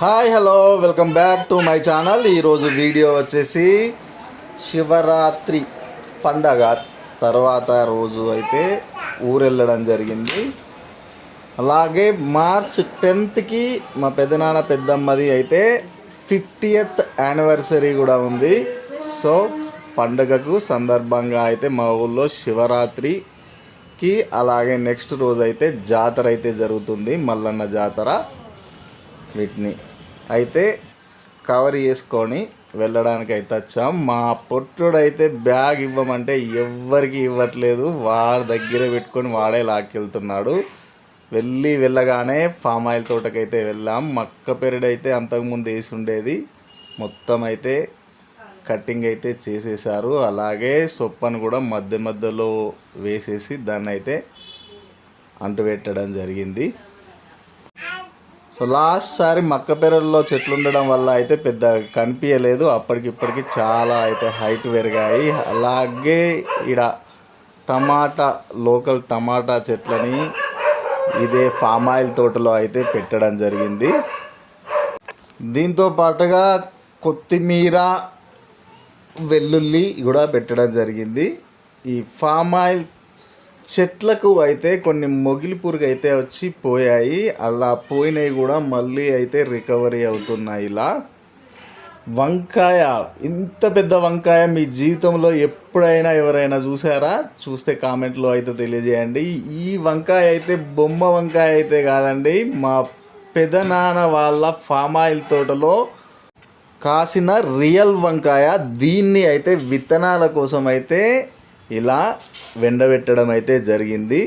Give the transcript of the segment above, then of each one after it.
Hi hello welcome back to my channel. ఈరోజు video వచ్చేసి శివరాత్రి పండగ. తర్వాత రోజు అయితే ఊరెళ్ళడం జరిగింది. అలాగే మార్చ్ టెన్త్కి మా పెదనాన్న పెద్దమ్మది అయితే ఫిఫ్టీయత్ యానివర్సరీ కూడా ఉంది. సో పండగకు సందర్భంగా అయితే మా ఊళ్ళో శివరాత్రికి అలాగే నెక్స్ట్ రోజు అయితే జాతర అయితే జరుగుతుంది. మల్లన్న జాతర. వీటిని అయితే కవర్ చేసుకొని వెళ్ళడానికి అయితే వచ్చాం. మా పొట్టుడైతే బ్యాగ్ ఇవ్వమంటే ఎవ్వరికి ఇవ్వట్లేదు. వాడి దగ్గర పెట్టుకొని వాడే లాక్కెళ్తున్నాడు. వెళ్ళి వెళ్ళగానే ఫామ్ ఆయిల్ తోటకైతే వెళ్ళాం. మక్క పెరడైతే అంతకుముందు వేసి ఉండేది. మొత్తం అయితే కట్టింగ్ అయితే చేసేసారు అలాగే సొప్పను కూడా మధ్య మధ్యలో వేసేసి దాన్ని అయితే అంటుపెట్టడం జరిగింది. సో లాస్ట్ సారి మక్క పెరల్లో చెట్లు ఉండడం వల్ల అయితే పెద్ద కనిపించలేదు అప్పటికిప్పటికి చాలా అయితే హైట్ పెరిగాయి. అలాగే ఇడ టమాటా లోకల్ టమాటా చెట్లని ఇదే ఫామ్ ఆయిల్ తోటలో అయితే పెట్టడం జరిగింది. దీంతో పాటుగా కొత్తిమీర వెల్లుల్లి కూడా పెట్టడం జరిగింది. ఈ ఫామ్ ఆయిల్ చెట్లకు అయితే కొన్ని మొగిలి పురుగు అయితే వచ్చి పోయాయి అలా పోయినవి కూడా మళ్ళీ అయితే రికవరీ అవుతున్నాయి ఇలా. వంకాయ ఇంత పెద్ద వంకాయ మీ జీవితంలో ఎప్పుడైనా ఎవరైనా చూసారా? చూస్తే కామెంట్లో అయితే తెలియజేయండి. ఈ వంకాయ అయితే బొమ్మ వంకాయ అయితే కాదండి. మా పెదనాన్న వాళ్ళ ఫామ్ ఆయిల్ తోటలో కాసిన రియల్ వంకాయ. దీన్ని అయితే విత్తనాల కోసం అయితే ఇలా వెండబెట్టడం అయితే జరిగింది.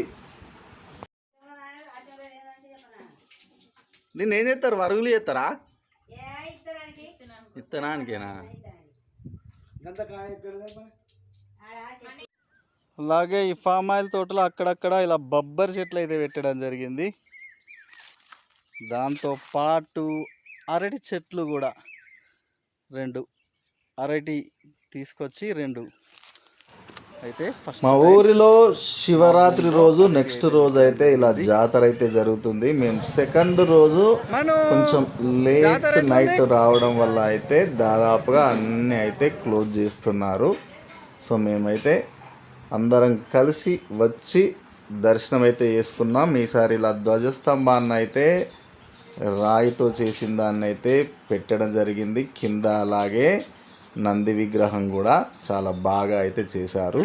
నిన్న ఏం చేస్తారు? వరుగులు చేస్తారా? ఇత్తనానికేనా? అలాగే ఈ ఫామ్ ఆయిల్ తోటలో అక్కడక్కడ ఇలా బొబ్బరి చెట్లు అయితే పెట్టడం జరిగింది. దాంతో పాటు అరటి చెట్లు కూడా రెండు. అరటి తీసుకొచ్చి రెండు. అయితే మా ఊరిలో శివరాత్రి రోజు నెక్స్ట్ రోజు అయితే ఇలా జాతర అయితే జరుగుతుంది. మేము సెకండ్ రోజు కొంచెం లేట్ నైట్ రావడం వల్ల అయితే దాదాపుగా అన్నీ అయితే క్లోజ్ చేస్తున్నారు. సో మేమైతే అందరం కలిసి వచ్చి దర్శనం అయితే చేసుకున్నాం. ఈసారి ఇలా ధ్వజస్తంభాన్ని అయితే రాయితో చేసిన దాన్ని అయితే పెట్టడం జరిగింది. కింద అలాగే నంది విగ్రహం కూడా చాలా బాగా అయితే చేశారు.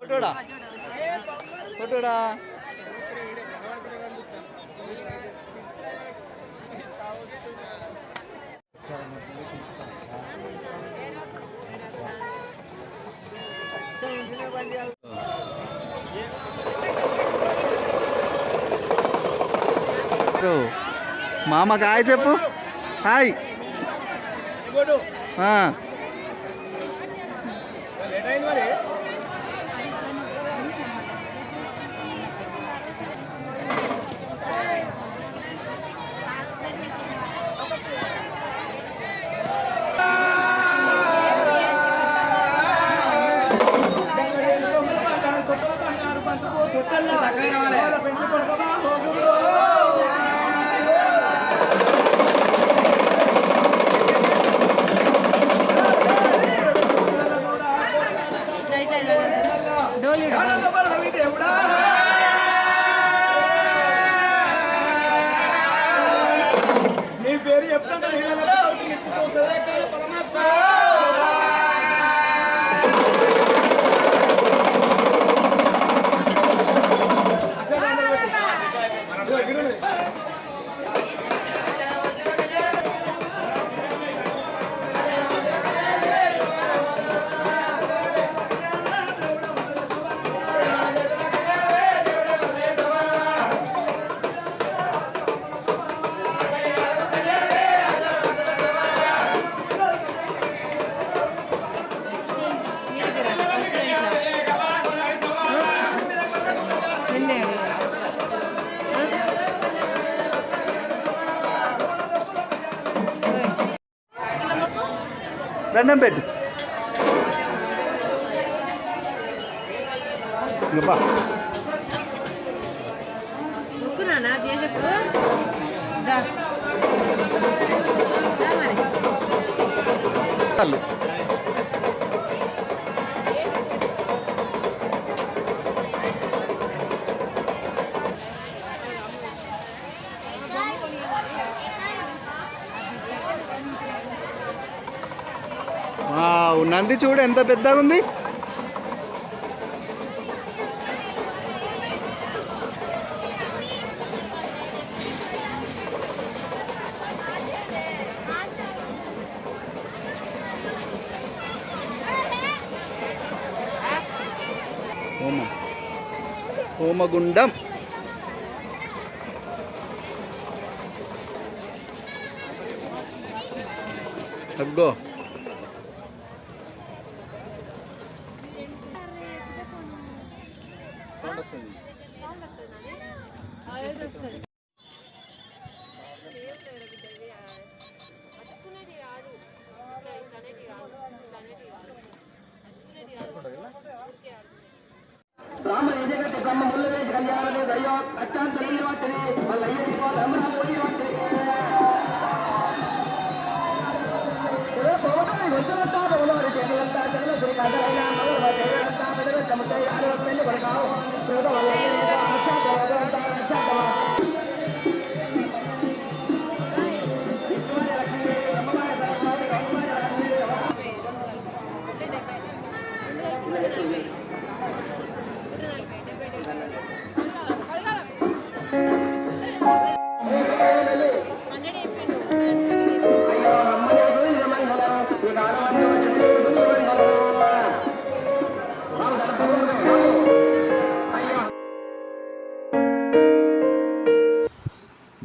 ఫోటోడా? ఫోటోడా? మామకు హాయ్ చెప్పు. హాయ్. ఆ. నీ పేరు చెప్తాను దండం పెట్టు ఇంకా బా. ముక్కునా చేసేపు దా దా మరి చాలు. వావ్, నంది చూడు ఎంత పెద్దగా ఉంది హోమం హోమగుండం. అగ్గో. ಇಲ್ಲ ರಾಮ ನಿಜಗಟ್ಟಿ ತಮ್ಮ ಮುಲ್ಲವೇ ಕಲ್ಯಾಣವೇ ದಯ್ಯೋ ಅಚ್ಚಾನ್ ತಲೆಯುವಾಗ್ತದೆ ಅಲ್ಲಯ್ಯರಿಗೋ ಅಮರ ಓಡಿಯುವಾಗ್ತದೆ ಗೊತ್ತಿರುತ್ತಾ ಬೆಳೆಯುವಂತಹ ಜನರ ಕುರಿತಾದ ನಮ್ಮ ಕೈ ಆಡುವಷ್ಟಲ್ಲಿ ಬರಕಾವ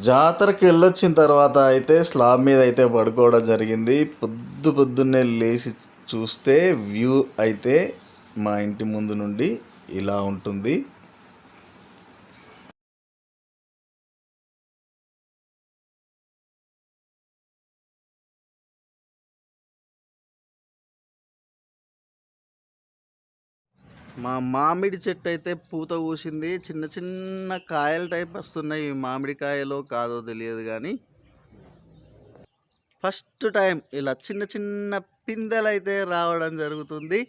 జాతరకి వెళ్ళొచ్చిన తర్వాత అయితే స్లాబ్ మీద అయితే పడుకోవడం జరిగింది. పొద్దు పొద్దున్నే లేచి చూస్తే వ్యూ అయితే మా ఇంటి ముందు నుండి ఇలా ఉంటుంది. మా మామిడి చెట్టు అయితే పూత పూసింది. చిన్న చిన్న కాయల టైప్ వస్తున్నాయి. ఈ మామిడికాయలో కాదో తెలియదు కానీ ఫస్ట్ టైం ఇలా చిన్న చిన్న పిందెలు అయితే రావడం జరుగుతుంది.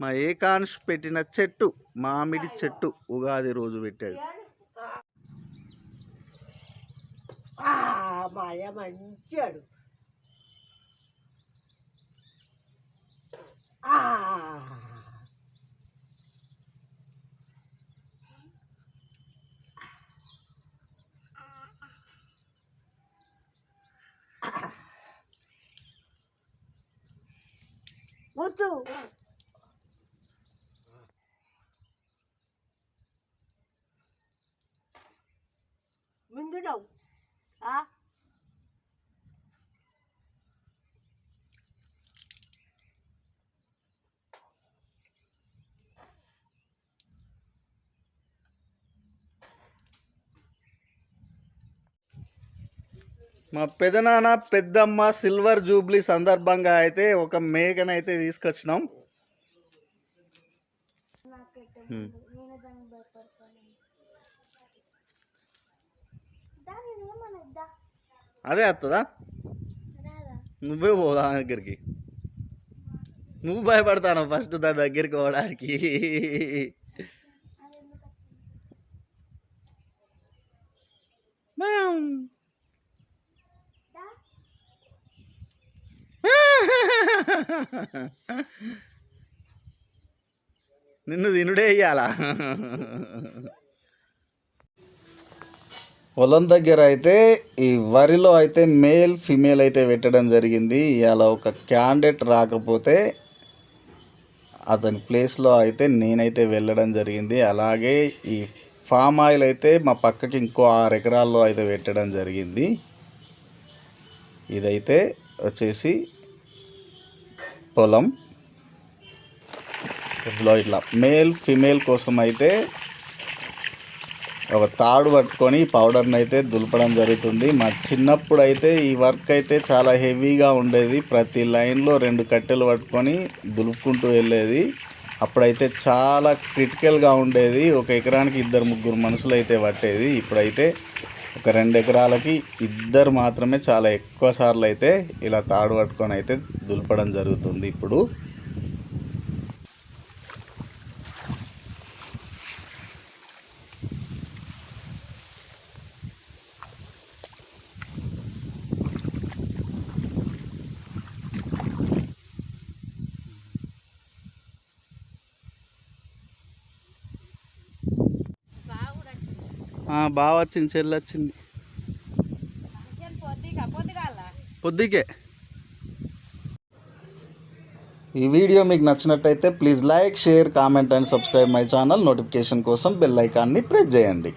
మా ఏకాంష్ పెట్టిన చెట్టు మామిడి చెట్టు ఉగాది రోజు పెట్టాడు. మంచి అడుగు ముత్తు ముందుడవు ఆ మా పెదనాన్న పెద్దమ్మ సిల్వర్ జూబ్లీ సందర్భంగా అయితే ఒక మేకనైతే తీసుకొచ్చినాం. హ్మ్. అదే వస్తుందా నువ్వే పోదా దగ్గరికి? నువ్వు భయపడతాను ఫస్ట్ దాని దగ్గరికి పోవడానికి. నిన్ను తినుడే ఇయ్యాలా? పొలం దగ్గర అయితే ఈ వరిలో అయితే మేల్ ఫిమేల్ అయితే పెట్టడం జరిగింది. ఇవాళ ఒక క్యాండిడేట్ రాకపోతే అతని ప్లేస్లో అయితే నేనైతే వెళ్ళడం జరిగింది. అలాగే ఈ ఫామ్ ఆయిల్ అయితే మా పక్కకి ఇంకో ఆరు ఎకరాల్లో అయితే పెట్టడం జరిగింది. ఇదైతే వచ్చేసి పొలం. ఇందులో ఇట్లా మేల్ ఫిమేల్ కోసం అయితే ఒక తాడు పట్టుకొని పౌడర్ని అయితే దులపడం జరుగుతుంది. మా చిన్నప్పుడు అయితే ఈ వర్క్ అయితే చాలా హెవీగా ఉండేది. ప్రతి లైన్లో రెండు కట్టెలు పట్టుకొని దులుపుకుంటూ వెళ్ళేది. అప్పుడైతే చాలా క్రిటికల్గా ఉండేది. ఒక ఎకరానికి ఇద్దరు ముగ్గురు మనుషులు అయితే పట్టేది. ఇప్పుడైతే ఒక రెండు ఎకరాలకి ఇద్దరు మాత్రమే చాలా ఎక్కువ సార్లు అయితే ఇలా తాడు పట్టుకొని అయితే దులపడం జరుగుతుంది ఇప్పుడు. బాగా వచ్చింది చెల్లి వచ్చింది. పొద్దుగా పొద్దుకే. ఈ వీడియో మీకు నచ్చినట్టయితే please like share comment and subscribe my channel. Notification కోసం బెల్ ఐకాన్ని ప్రెస్ చేయండి.